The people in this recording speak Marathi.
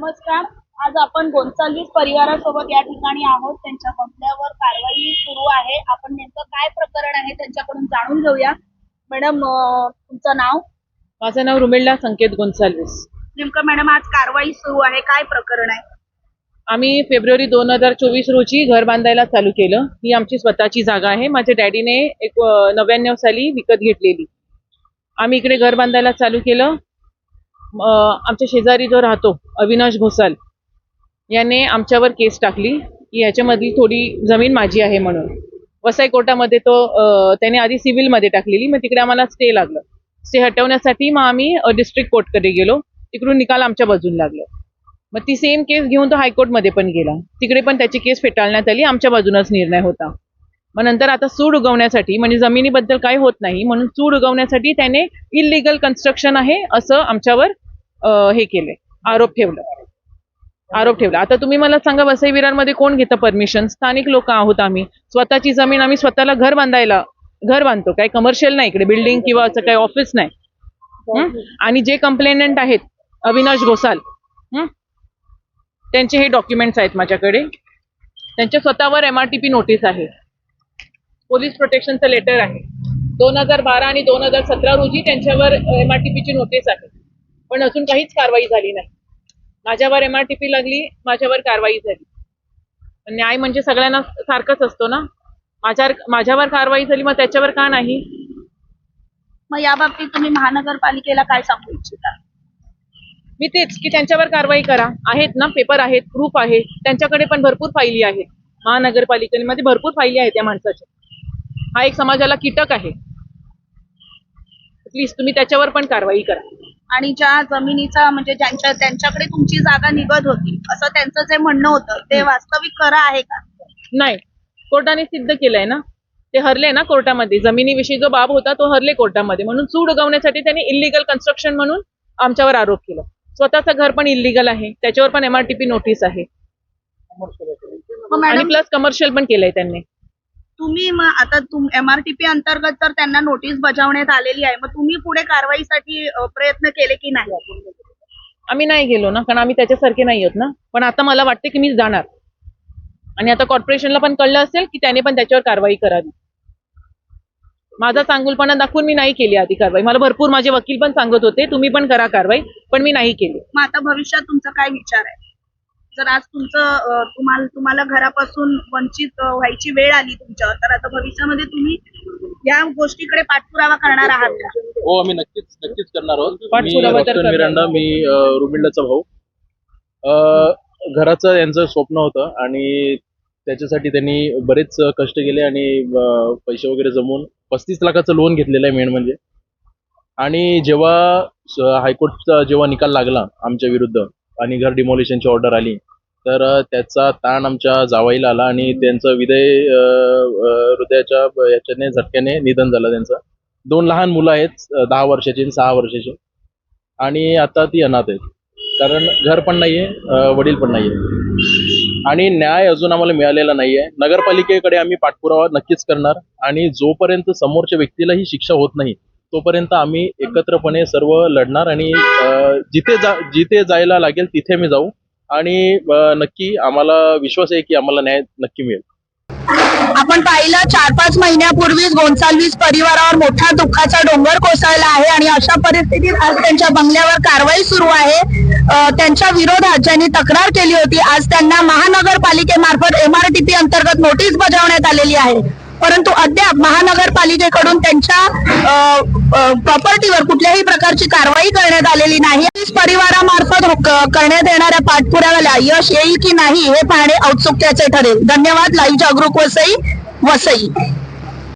नमस्कार. आज आपण गोंचालीस परिवारासोबत या ठिकाणी आहोत. त्यांच्या बंगल्यावर कारवाई सुरू आहे. आपण नेमकं काय प्रकरण आहे त्यांच्याकडून जाणून घेऊया. मॅडम अं, तुमचं नाव? माझं नाव रुमेल्ला संकेत गोन्साल्विस नेमकं मॅडम आज कारवाई सुरू आहे. काय प्रकरण आहे? आम्ही फेब्रुवारी दोन हजार चोवीस रोजी घर बांधायला चालू केलं. ही आमची स्वतःची जागा आहे. माझ्या डॅडीने एक नव्याण्णव साली विकत घेतलेली. आम्ही इकडे घर बांधायला चालू केलं. आमच्या शेजारी जो राहतो अविनाश घोसाल याने आमच्यावर केस टाकली. की याच्यामधली थोडी जमीन माझी आहे म्हणून. वसई कोर्टामध्ये तो त्याने आधी सिव्हिलमध्ये टाकलेली मग तिकडे आम्हाला स्टे लागलं. स्टे हटवण्यासाठी मग आम्ही डिस्ट्रिक्ट कोर्टकडे गेलो. तिकडून निकाल आमच्या बाजूला लागला. मग ती सेम केस घेऊन तो हायकोर्टमध्ये पण गेला. तिकडे पण त्याची केस फेटाळण्यात आली. आमच्या बाजूनच निर्णय होता. मग नंतर आता सूड उगवण्यासाठी म्हणजे जमिनीबद्दल काही होत नाही म्हणून सूड उगवण्यासाठी त्याने इलिगल कन्स्ट्रक्शन आहे असं आमच्यावर हे केलंय आरोप ठेवलं. आरोप ठेवला. आता तुम्ही मला सांगा वसई विरारमध्ये कोण घेतं परमिशन स्थानिक लोक आहोत आम्ही. स्वतःची जमीन आम्ही स्वतःला घर बांधायला घर बांधतो. काही कमर्शियल नाही इकडे बिल्डिंग किंवा असं काही ऑफिस नाही. आणि जे कंप्लेनंट आहेत अविनाश घोसाल त्यांचे हे डॉक्युमेंट्स आहेत माझ्याकडे. त्यांच्या स्वतःवर एम नोटीस आहे. पोलीस प्रोटेक्शनचं लेटर आहे. दोन हजार बारा आणि दोन हजार सतरा रोजी त्यांच्यावर एम आर टी पीची नोटीस आहे. पण अजून काहीच कारवाई झाली नाही. माझ्यावर एम आर टी पी लागली माझ्यावर कारवाई झाली. न्याय म्हणजे सगळ्यांना सारखंच असतो ना? माझ्यावर माझ्यावर कारवाई झाली मग त्याच्यावर का नाही? मग या बाबतीत तुम्ही महानगरपालिकेला काय सांगू इच्छिता? मी तेच की त्यांच्यावर कारवाई करा. आहेत ना? पेपर आहेत प्रूफ आहे. त्यांच्याकडे पण भरपूर फायली आहेत. महानगरपालिकेमध्ये भरपूर फायली आहेत त्या माणसाच्या. हा एक समाजाला कीटक आहे. प्लीज तुम्ही त्याच्यावर पण कारवाई करा. आणि ज्या जमिनीचा म्हणजे ज्यांच्या त्यांच्याकडे तुमची जागा निघत होती असं त्यांचं जे म्हणणं होतं ते वास्तविक खरं आहे का? नाही. कोर्टाने सिद्ध केलंय ना? ते हरले ना कोर्टामध्ये? जमिनीविषयी जो बाब होता तो हरले कोर्टामध्ये. म्हणून सूड उगवण्यासाठी त्यांनी इलिगल कन्स्ट्रक्शन म्हणून आमच्यावर आरोप केला. स्वतःचं घर पण इलिगल आहे. त्याच्यावर पण एमआरटीपी नोटीस आहे. मग आणि प्लस कमर्शियल पण केलंय त्यांनी. तुम्ही मग आता तुम एमआरटीपी अंतर्गत तर त्यांना नोटीस बजावण्यात आलेली आहे मग तुम्ही पुढे कारवाईसाठी प्रयत्न केले की नाही? आम्ही नाही गेलो ना कारण आम्ही त्याच्यासारखे नाही आहोत ना. पण आता मला वाटते की मी जाणार. आणि आता कॉर्पोरेशनला पण कळलं असेल की त्याने पण त्याच्यावर कारवाई करावी. माझा चांगुलपणा दाखवून मी नाही केली आधी कारवाई. मला भरपूर माझे वकील पण सांगत होते तुम्ही पण करा कारवाई पण मी नाही केली. मग आता भविष्यात तुमचा काय विचार आहे? जर आज तुमचं तुम्हाला तुम्हाला घरापासून वंचित व्हायची वेळ आली तुमच्यावर तर आता भविष्यामध्ये तुम्ही या गोष्टीकडे पाठपुरावा करणार आहात का? हो आम्ही नक्कीच नक्कीच करणार आहोत. मी पाठपुरावा तर रॉक्सन करणार. मिरांडा मी अं, भाऊ. अं, घराचं यांचं स्वप्न होतं आणि त्याच्यासाठी त्यांनी बरेच कष्ट केले आणि अं, पैसे वगैरे जमवून पस्तीस लाखाचं लोन घेतलेलं आहे मेन म्हणजे. आणि जेव्हा स- हायकोर्टचा जेव्हा निकाल लागला आमच्या विरुद्ध आणि घर डिमॉलिशनची ऑर्डर आली. तर त्याचा ताण आमच्या जावाईला आला आणि त्यांचं विदय हृदयाच्या याच्याने झटक्याने निधन झालं त्यांचं. दोन लहान मुलं आहेत दहा वर्षाची आणि सहा वर्षाची. आणि आता ती अनाथ आहेत. कारण घर पण नाहीये आहे वडील पण नाहीये. आणि न्याय अजून आम्हाला मिळालेला नाहीये. नगरपालिकेकडे आम्ही पाठपुरावा नक्कीच करणार. आणि जोपर्यंत समोरच्या व्यक्तीला ही शिक्षा होत नाही तोपर्यंत आम्ही एकत्रपणे सर्व लढणार आणि जिथे जा जिथे जायला लागेल तिथे मी जाऊ. आणि नक्की आम्हाला विश्वास आहे की आम्हाला न्याय नक्की मिळेल. आपण पाहिलं चार पाच महिन्यापूर्वीच गोन्साल्विस परिवारावर मोठा दुःखाचा डोंगर कोसळला आहे आणि अशा परिस्थितीत आज त्यांच्या बंगल्यावर कारवाई सुरू आहे. त्यांच्या विरोधात ज्यांनी तक्रार केली होती आज त्यांना महानगरपालिकेमार्फत एमआरटीपी अंतर्गत नोटीस बजावण्यात आलेली आहे. परंतु अद्याप महानगरपालिकेकडून त्यांच्या प्रॉपर्टीवर कुठल्याही प्रकारची कारवाई करण्यात आलेली नाही. परिवारामार्फत हो, करण्यात येणाऱ्या पाठपुराव्याला यश येईल की नाही हे पाहणे औत्सुक्याचे ठरेल. धन्यवाद. लाईव्ह जागरूक वसई वसई.